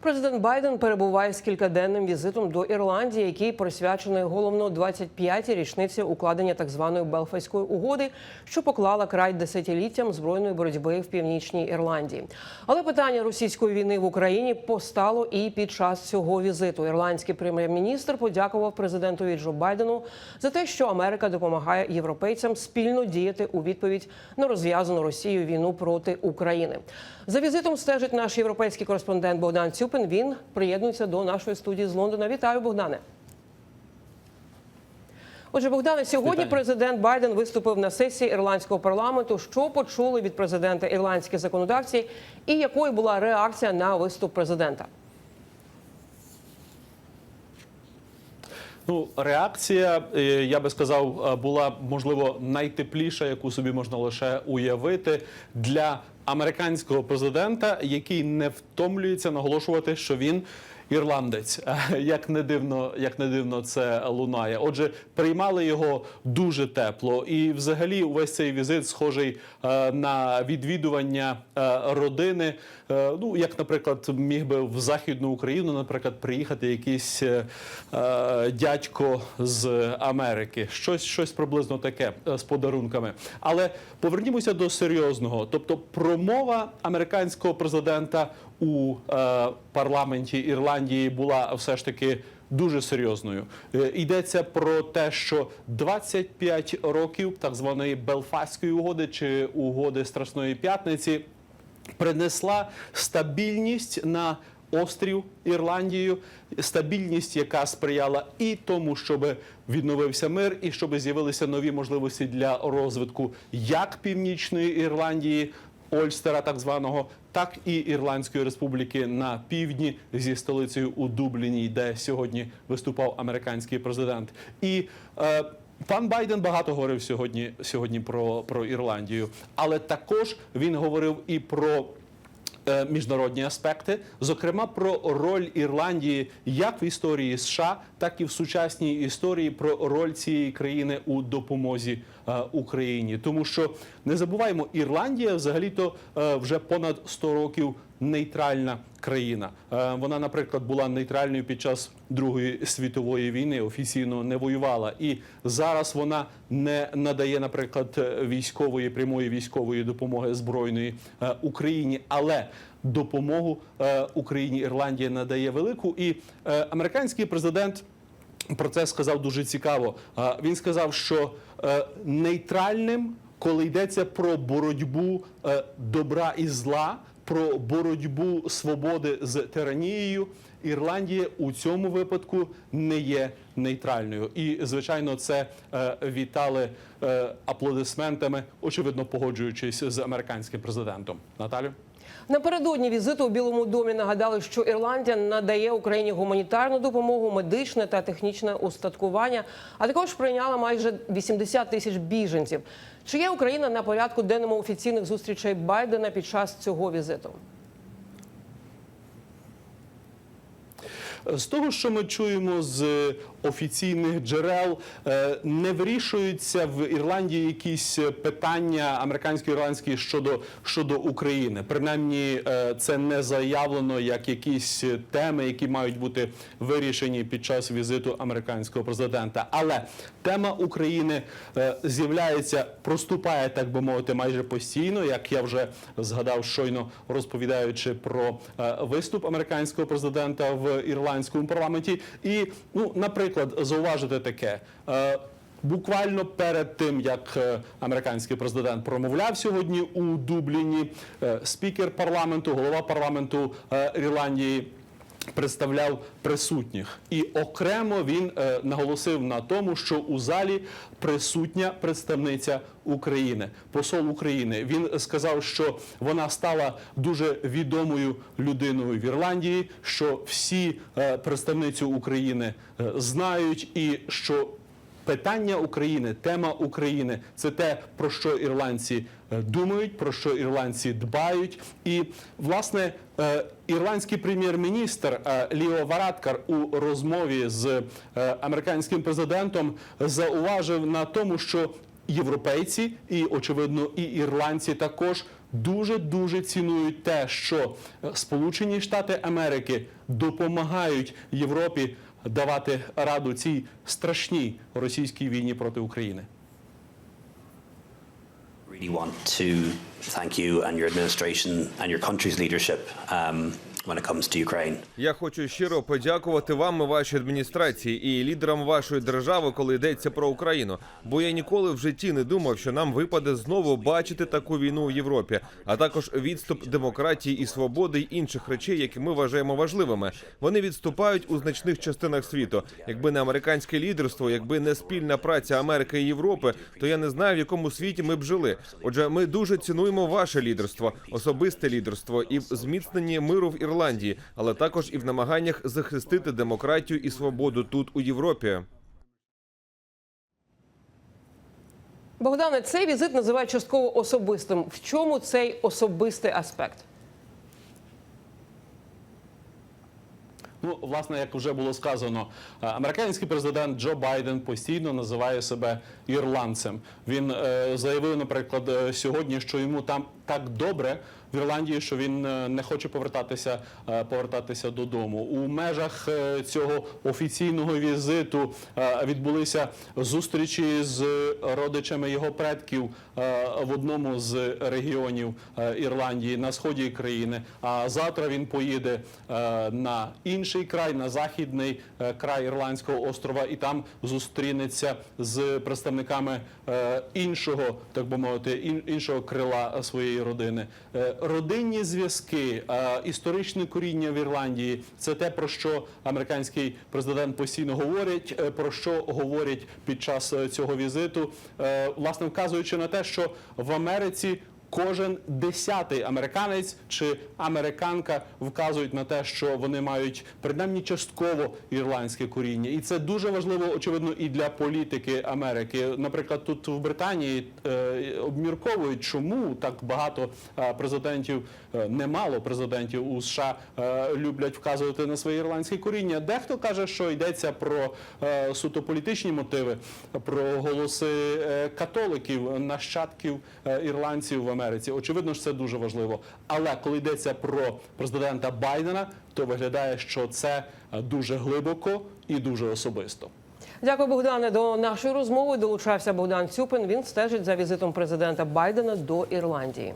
Президент Байден перебуває з кількаденним візитом до Ірландії, який присвячений головно 25-й річниці укладення так званої Белфаської угоди, що поклала край десятиліттям збройної боротьби в північній Ірландії. Але питання російської війни в Україні постало і під час цього візиту. Ірландський прем'єр-міністр подякував президентові Джо Байдену за те, що Америка допомагає європейцям спільно діяти у відповідь на розв'язану Росією війну проти України. За візитом стежить наш європейський кореспондент Богдан Цюпин. Він приєднується до нашої студії з Лондона. Вітаю, Богдане. Отже, Богдане, сьогодні Вітаю. президент Байден виступив на сесії ірландського парламенту. Що почули від президента ірландські законодавці, і якою була реакція на виступ президента? Ну, реакція, е, я би сказав, е, була можливо найтепліша, яку собі можна лише уявити для американського президента, який не втомлюється наголошувати, що він. Ірландець, як не дивно, як не дивно це лунає. Отже, приймали його дуже тепло, і взагалі увесь цей візит схожий е, на відвідування е, родини. Е, ну, як, наприклад, міг би в західну Україну, наприклад, приїхати якийсь дядько з Америки, щось, щось приблизно таке з подарунками. Але повернімося до серйозного. Тобто, промова американського президента у парламенті Ірландії була все ж таки. Дуже серйозною Е, йдеться про те, що 25 років так званої Белфастської угоди чи угоди Страсної п'ятниці принесла стабільність на острів Ірландію, стабільність, яка сприяла і тому, щоб відновився мир, і щоб з'явилися нові можливості для розвитку як північної Ірландії. Ольстера, так званого, так і Ірландської республіки на півдні зі столицею у Дубліні, де сьогодні виступав американський президент. І е, пан Байден багато говорив сьогодні, сьогодні про, про Ірландію, але також він говорив і про. Е, Міжнародні аспекти, зокрема про роль Ірландії як в історії США, так і в сучасній історії про роль цієї країни у допомозі е, Україні. Тому що не забуваємо, Ірландія взагалі-то е, вже понад 100 років нейтральна країна. Е, Вона, наприклад, була нейтральною під час Другої світової війни, офіційно не воювала, і зараз вона не надає, наприклад, військової прямої військової допомоги збройної е, Україні, але допомогу е, Україні Ірландія надає велику. І американський президент. Про це сказав дуже цікаво. Він сказав, що нейтральним, коли йдеться про боротьбу добра і зла, про боротьбу свободи з тиранією, Ірландія у цьому випадку не є нейтральною. І звичайно, це е, вітали е, аплодисментами, очевидно погоджуючись з американським президентом. Наталю. Напередодні візиту у Білому домі нагадали, що Ірландія надає Україні гуманітарну допомогу, медичне та технічне устаткування, а також прийняла майже 80 тисяч біженців. Чи є Україна на порядку денному офіційних зустрічей Байдена під час цього візиту? З того, що ми чуємо з офіційних джерел, е, не вирішуються в Ірландії якісь питання американсько-ірландські щодо, щодо України. Принаймні, е, це не заявлено як якісь теми, які мають бути вирішені під час візиту американського президента. Але тема України е, з'являється, проступає, так би мовити, майже постійно, як я вже згадав щойно розповідаючи про виступ американського президента в ірландському парламенті. І, ну, наприклад, зауважити таке. е, Буквально перед тим, як е, американський президент промовляв сьогодні у Дубліні, е, спікер парламенту, голова парламенту Ірландії представляв присутніх, і окремо він е, наголосив на тому, що у залі присутня представниця України, посол України. Він сказав, що вона стала дуже відомою людиною в Ірландії, що всі е, представницю України е, знають, і що Питання України, тема України це те, про що ірландці думають, про що ірландці дбають. І власне е, ірландський прем'єр-міністр е, Ліо Варадкар у розмові з е, американським президентом зауважив на тому, що європейці і очевидно і ірландці також дуже дуже цінують те, що е, Сполучені Штати Америки допомагають Європі давати раду цій страшній російській війні проти України. Really want to thank you and your administration and your country's leadership um, Я хочу щиро подякувати вам і вашій адміністрації і лідерам вашої держави, коли йдеться про Україну. Бо я ніколи в житті не думав, що нам випаде знову бачити таку війну у Європі, а також відступ демократії і свободи й інших речей, які ми вважаємо важливими. Вони відступають у значних частинах світу. Якби не американське лідерство, якби не спільна праця Америки і Європи, то я не знаю, в якому світі ми б жили. Отже, ми дуже цінуємо ваше лідерство, особисте лідерство і в зміцненні миру в Ірландії, але також і в намаганнях захистити демократію і свободу тут у Європі. Богдане, цей візит називають частково особистим. В чому цей особистий аспект? Ну, власне, як вже було сказано, е, американський президент Джо Байден постійно називає себе ірландцем. Він е, заявив, наприклад, е, сьогодні, що йому там так добре в Ірландії, що він е, не хоче повертатися, е, повертатися додому. У межах е, цього офіційного візиту відбулися зустрічі з родичами його предків в одному з регіонів Ірландії на сході країни. А завтра він поїде на інший край, на західний край Ірландського острова, і там зустрінеться з представниками іншого, так би мовити, іншого крила своєї родини. Е, Родинні зв'язки, історичне коріння в Ірландії це те, про що американський президент постійно говорить, е, про що говорять під час е, цього візиту, власне вказуючи на те, що в Америці кожен десятий американець чи американка вказують на те, що вони мають принаймні частково ірландське коріння, і це дуже важливо, очевидно, і для політики Америки. Наприклад, тут в Британії е, обмірковують, чому так багато е, президентів, е, немало президентів у США люблять вказувати на своє ірландське коріння. Дехто каже, що йдеться про суто політичні мотиви, про голоси католиків, нащадків ірландців в Америці. Очевидно ж, це дуже важливо. Але коли йдеться про президента Байдена, то виглядає, що це е, дуже глибоко і дуже особисто. Дякую, Богдане. До нашої розмови долучався Богдан Цюпин. Він стежить за візитом президента Байдена до Ірландії.